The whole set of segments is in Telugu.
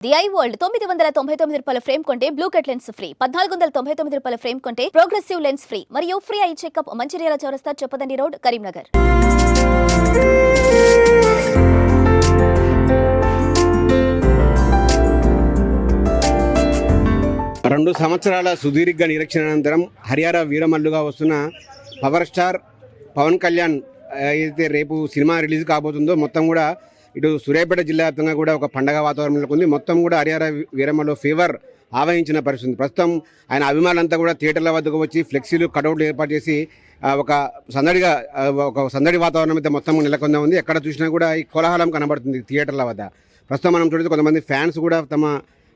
ది ఐ వరల్డ్ తొమ్మిది వందల తొంభై తొమ్మిది రూపాయల ఫ్రేమ్ కొంటే బ్లూ కట్ లెన్స్ ఫ్రీ పద్నాలుగు వందల తొంభై తొమ్మిది రూపాయల ఫ్రేమ్ కొంటే ప్రోగ్రెసివ్ లెన్స్ ఫ్రీ మరియు ఫ్రీ ఐ చెకప్ మంచిర్యాల చౌరస్తా చొప్పదండి రోడ్ కరీంనగర్. రెండు సంవత్సరాల సుదీర్ఘ నిరీక్షణ అనంతరం హరియారా వీరమల్లుగా వస్తున్న పవర్ స్టార్ పవన్ కళ్యాణ్ అయితే ఏదైతే రేపు సినిమా రిలీజ్ కాబోతుందో మొత్తం కూడా ఇటు సూర్యాపేట జిల్లా వ్యాప్తంగా కూడా ఒక పండగ వాతావరణం ఉంది మొత్తం కూడా హరిహర వీరమ్మలో ఫీవర్ ఆవహించిన పరిస్థితి. ప్రస్తుతం ఆయన అభిమానులంతా కూడా థియేటర్ల వద్దకు వచ్చి ఫ్లెక్సీలు కటౌట్లు ఏర్పాటు చేసి ఒక సందడిగా ఒక సందడి వాతావరణం అయితే మొత్తం నెలకొందా ఉంది. ఎక్కడ చూసినా కూడా ఈ కోలాహలం కనబడుతుంది థియేటర్ల వద్ద. ప్రస్తుతం మనం చూడొచ్చు కొంతమంది ఫ్యాన్స్ కూడా తమ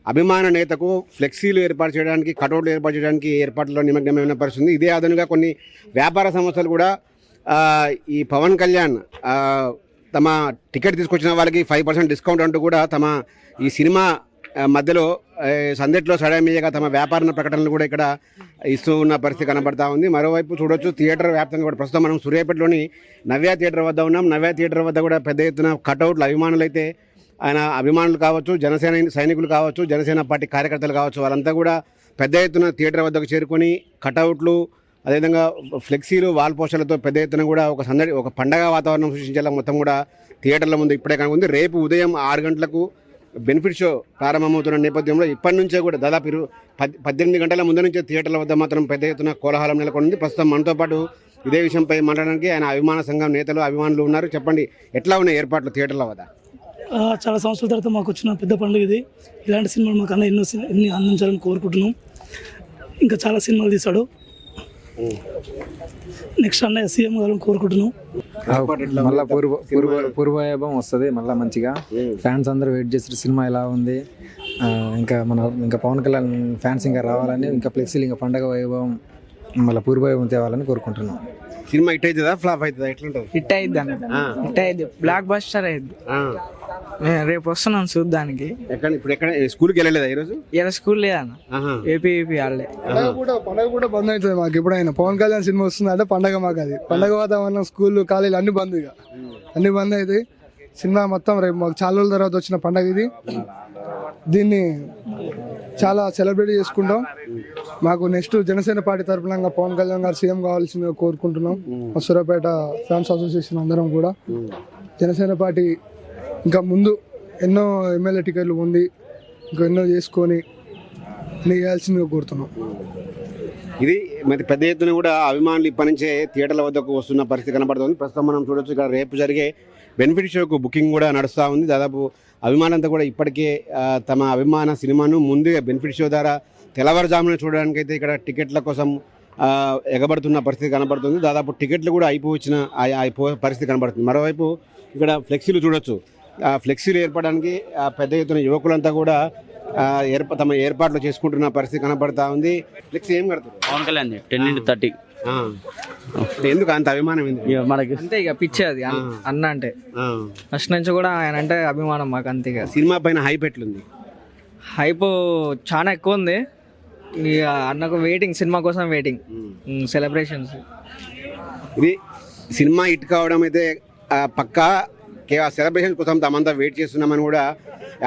అభిమాన నేతకు ఫ్లెక్సీలు ఏర్పాటు చేయడానికి కటౌట్లు ఏర్పాటు చేయడానికి ఏర్పాట్లలో నిమగ్నమైన పరిస్థితి. ఇదే అదనుగా కొన్ని వ్యాపార సంస్థలు కూడా ఈ పవన్ కళ్యాణ్ తమ టికెట్ తీసుకొచ్చిన వాళ్ళకి ఫైవ్ పర్సెంట్ డిస్కౌంట్ అంటూ కూడా తమ ఈ సినిమా మధ్యలో సందేట్లో సందట్లో సడమీయగా తమ వ్యాపార ప్రకటనలు కూడా ఇక్కడ ఇస్తూ ఉన్న పరిస్థితి కనబడతా ఉంది. మరోవైపు చూడొచ్చు థియేటర్ వ్యాప్తంగా కూడా ప్రస్తుతం మనం సూర్యాపేటలోని నవ్య థియేటర్ వద్ద ఉన్నాం. నవ్య థియేటర్ వద్ద కూడా పెద్ద ఎత్తున కటౌట్లు అభిమానులు అయితే ఆయన అభిమానులు కావచ్చు జనసేన సైనికులు కావచ్చు జనసేన పార్టీ కార్యకర్తలు కావచ్చు వాళ్ళంతా కూడా పెద్ద ఎత్తున థియేటర్ వద్దకు చేరుకొని కటౌట్లు అదేవిధంగా ఫ్లెక్సీలు వాల్ పోస్టర్లతో పెద్ద ఎత్తున కూడా ఒక సందడి ఒక పండగ వాతావరణం సృష్టించేలా మొత్తం కూడా థియేటర్ల ముందు ఇప్పుడే కనుకుంది రేపు ఉదయం ఆరు గంటలకు బెనిఫిట్ షో ప్రారంభమవుతున్న నేపథ్యంలో ఇప్పటి నుంచే కూడా దాదాపు ఇరు పద్దెనిమిది గంటల ముందు నుంచే థియేటర్ల వద్ద మాత్రం పెద్ద ఎత్తున కోలాహలం నెలకొంది. ప్రస్తుతం మనతో పాటు ఇదే విషయంపై మాట్లాడడానికి ఆయన అభిమాన సంఘం నేతలు అభిమానులు ఉన్నారు. చెప్పండి ఎట్లా ఉన్నాయి ఏర్పాట్లు థియేటర్ల వద్ద? చాలా సంవత్సరాల తర్వాత మాకు వచ్చిన పెద్ద పండుగ ఇది. ఇలాంటి సినిమాలు మాకు అన్న ఎన్నో ఎన్ని అందించాలని కోరుకుంటున్నాం. ఇంకా చాలా సినిమాలు తీశాడు. నెక్స్ట్ అన్నయ్య సీఎం కావాలని కోరుకుంటున్నాం. మళ్ళా పూర్వ పూర్వ పూర్వవైభవం వస్తుంది మళ్ళీ మంచిగా. ఫ్యాన్స్ అందరూ వెయిట్ చేస్తారు సినిమా ఎలా ఉంది? ఇంకా మన ఇంకా పవన్ కళ్యాణ్ ఫ్యాన్స్ ఇంకా రావాలని ఇంకా ఫ్లెక్సీలు ఇంకా పండగ వైభవం మళ్ళీ పూర్వవైభవం తేవాలని కోరుకుంటున్నాం. సినిమా హిట్ అవుతుందా ఫ్లాప్ అవుతుందా ఎట్లుంటుంది? హిట్ అయింది అన్న. హిట్ అయింది బ్లాక్ బస్టర్ అయింది రేపు వస్తున్నాను చూద్దానికి ఎక్కడ ఇప్పుడు ఎక్కడ స్కూల్కి వెళ్ళలేదా ఈరోజు? ఇలా స్కూల్ లేదన్న. ఏపీ ఏపీ వాళ్ళే పండగ కూడా పండగ కూడా బంద్ అవుతుంది మాకు. ఎప్పుడైనా పవన్ కళ్యాణ్ సినిమా వస్తుంది అంటే పండగ మాకు అది. పండగ వాతావరణం స్కూల్ కాలేజీలు అన్ని బంద్ ఇక. అన్ని బంద్ అవుతాయి. సినిమా మొత్తం రేపు మాకు చాలా రోజుల తర్వాత వచ్చిన పండగ ఇది. దీన్ని చాలా సెలబ్రేట్ చేసుకుంటాం. మాకు నెక్స్ట్ జనసేన పార్టీ తరఫున పవన్ కళ్యాణ్ గారు సీఎం కావాల్సిందిగా కోరుకుంటున్నాం. సూర్యాపేట ఫ్యాన్స్ అసోసియేషన్ అందరం కూడా. జనసేన పార్టీ ఇంకా ముందు ఎన్నో ఎమ్మెల్యే టికెట్లు ఉంది ఇంకా ఎన్నో చేసుకొని చేయాల్సిందిగా కోరుతున్నాం. ఇది మరి పెద్ద ఎత్తున కూడా అభిమానులు ఇప్పటి నుంచే థియేటర్ల వద్దకు వస్తున్న పరిస్థితి కనబడుతుంది. ప్రస్తుతం మనం చూడొచ్చు ఇక్కడ రేపు జరిగే బెనిఫిట్ షోకు బుకింగ్ కూడా నడుస్తూ ఉంది. దాదాపు అభిమానులంతా కూడా ఇప్పటికే తమ అభిమాన సినిమాను ముందుగా బెనిఫిట్ షో ద్వారా తెల్లవారుజామున చూడడానికి అయితే ఇక్కడ టికెట్ల కోసం ఎగబడుతున్న పరిస్థితి కనబడుతుంది. దాదాపు టికెట్లు కూడా అయిపోవచ్చిన అయిపో పరిస్థితి కనబడుతుంది. మరోవైపు ఇక్కడ ఫ్లెక్సీలు చూడొచ్చు. ఫ్లెక్సీలు ఏర్పడడానికి ఆ, పెద్ద ఎత్తున యువకులంతా కూడా ఆ, ఏర్ప తమ ఏర్పాట్లు చేసుకుంటున్న పరిస్థితి కనబడతా ఉంది. ఫ్లెక్సీ ఏం కడతారు? Pawan Kalyan ten into thirty. ఎందుకు అంత అభిమానం ఇక మనకి అంతే ఇక పిచ్చి అది అన్న- అన్న అంటే. ఆ. ఫస్ట్ నుంచి కూడా ఆయన అంటే అభిమానం మాకు అంతే ఇక సినిమా పైన హైప్ ఎట్లుంది? హైప్ చాలా ఎక్కువ ఉంది. ఇక అన్నకు వెయిటింగ్ సినిమా కోసం వెయిటింగ్ సెలబ్రేషన్స్ ఇది సినిమా హిట్ కావడం అయితే ఆ, పక్కా కేవలం సెలబ్రేషన్ కోసం తమంతా వెయిట్ చేస్తున్నామని కూడా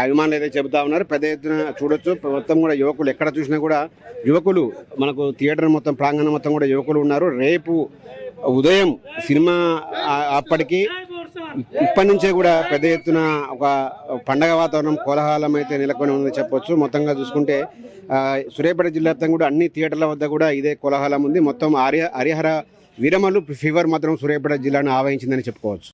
అభిమానులు అయితే చెబుతా ఉన్నారు. పెద్ద ఎత్తున చూడొచ్చు. మొత్తం కూడా యువకులు ఎక్కడ చూసినా కూడా యువకులు మనకు థియేటర్ మొత్తం ప్రాంగణం మొత్తం కూడా యువకులు ఉన్నారు. రేపు ఉదయం సినిమా అప్పటికి ఇప్పటి నుంచే కూడా పెద్ద ఎత్తున ఒక పండగ వాతావరణం కోలాహలం అయితే నెలకొని ఉందని చెప్పొచ్చు. మొత్తంగా చూసుకుంటే సూర్యాపేట జిల్లా వ్యాప్తంగా కూడా అన్ని థియేటర్ల వద్ద కూడా ఇదే కోలాహలం ఉంది. మొత్తం ఆర్య హరిహర వీరమలు ఫీవర్ మాత్రం సూర్యాపేట జిల్లాను ఆవహించిందని చెప్పుకోవచ్చు.